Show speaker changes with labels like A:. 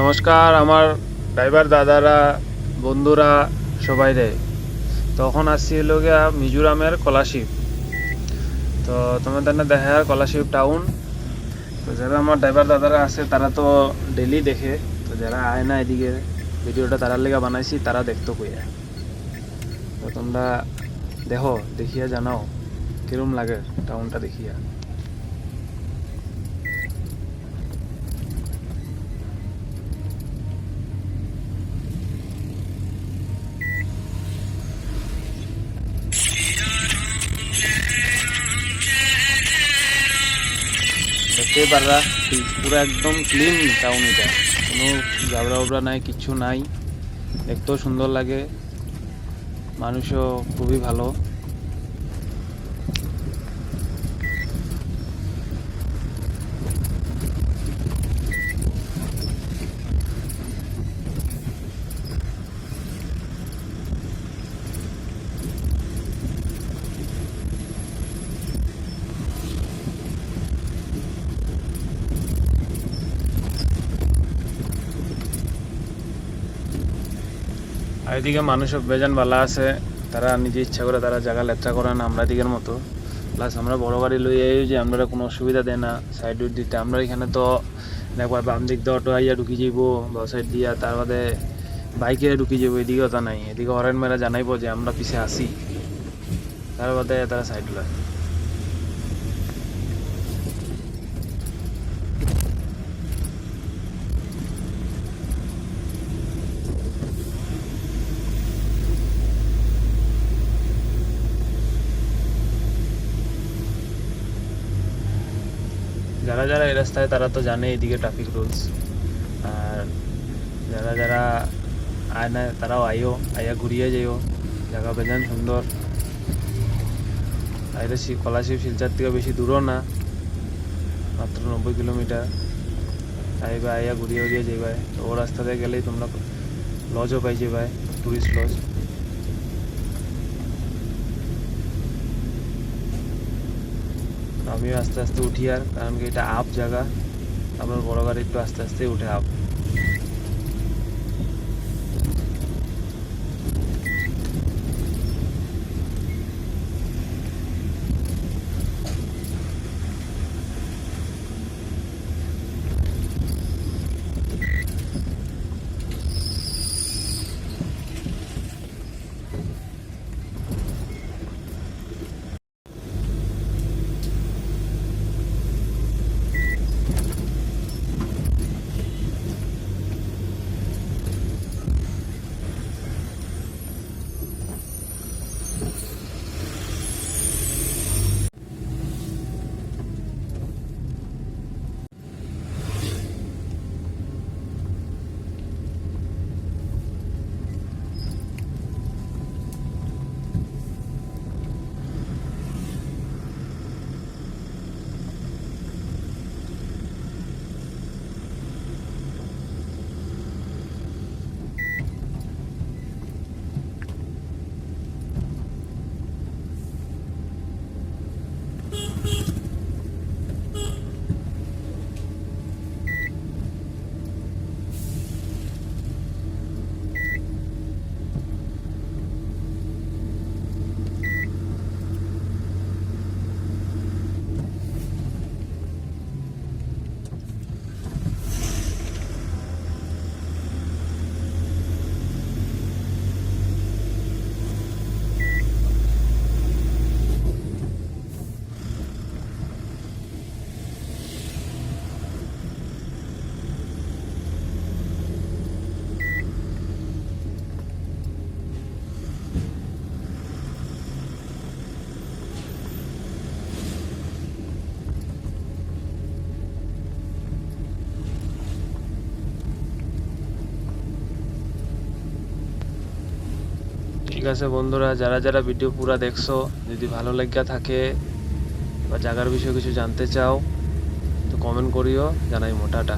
A: নমস্কার, আমার ড্রাইভার দাদারা, বন্ধুরা সবাই রে তখন আসছি হলো গিয়া মিজোরামের কলাশিপ তো তোমাদের না দেখা কলাশিপ টাউন। তো যারা আমার ড্রাইভার দাদারা আছে, তারা তো ডেলি দেখে। তো যারা আয় না এদিকে, ভিডিওটা তারার লেগে বানাইছি, তারা দেখতো কইয়া তো তোমরা দেখো, দেখিয়া জানাও, কিরম লাগে টাউনটা দেখিয়া। দেখতে পুরো একদম ক্লিন টাউন এটা। কোনো জাবরা ওবরা নাই কিছু নাই। দেখতেও সুন্দর লাগে। মানুষও খুবই ভালো। এদিকে মানুষও বেজান বালা আছে, তারা নিজে ইচ্ছা করে তারা জায়গা লেত্রা করে না আমরা দিকের মতো। প্লাস আমরা বড় গাড়ি লই আই যে আমরা কোনো অসুবিধা দেয় না সাইড দিতে। আমরা এখানে তো একবার বাম দিক দিয়ে অটো আইয়া ঢুকি যাইব, বা সাইড দিয়া তার বাদে বাইকে ঢুকি যাব এদিকে কথা নাই। এদিকে হরেন মেরা জানাইবো যে আমরা পিছে আসি তার বাদে তারা সাইড লয়। যারা যারা এই রাস্তায়, তারা তো জানে এইদিকে ট্রাফিক রুলস আর যারা যারা আয় না, তারাও আইও আইয়া ঘুরিয়ে যাইও জায়গা বেজান সুন্দর। আইরা কলাশিব শিলচার থেকে বেশি দূরও না। মাত্র নব্বই কিলোমিটার। আইবা আইয়া ঘুরিয়ে ঘুরিয়ে যাইবাই তো ও রাস্তাতে গেলেই তোমরা লজও পাই যাবাই টুরিস্ট লজ। আমিও আস্তে আস্তে উঠি আর, কারণ কি এটা আপ জায়গা। আপনার বড় গাড়ি একটু আস্তে আস্তে উঠে আপ Thank you. ঠিক আছে বন্ধুরা, যারা যারা ভিডিও পুরা দেখছ, যদি ভালো লাগিয়া থাকে বা জায়গার বিষয়ে কিছু জানতে চাও, তো কমেন্ট করিও, জানাই মোটাটা।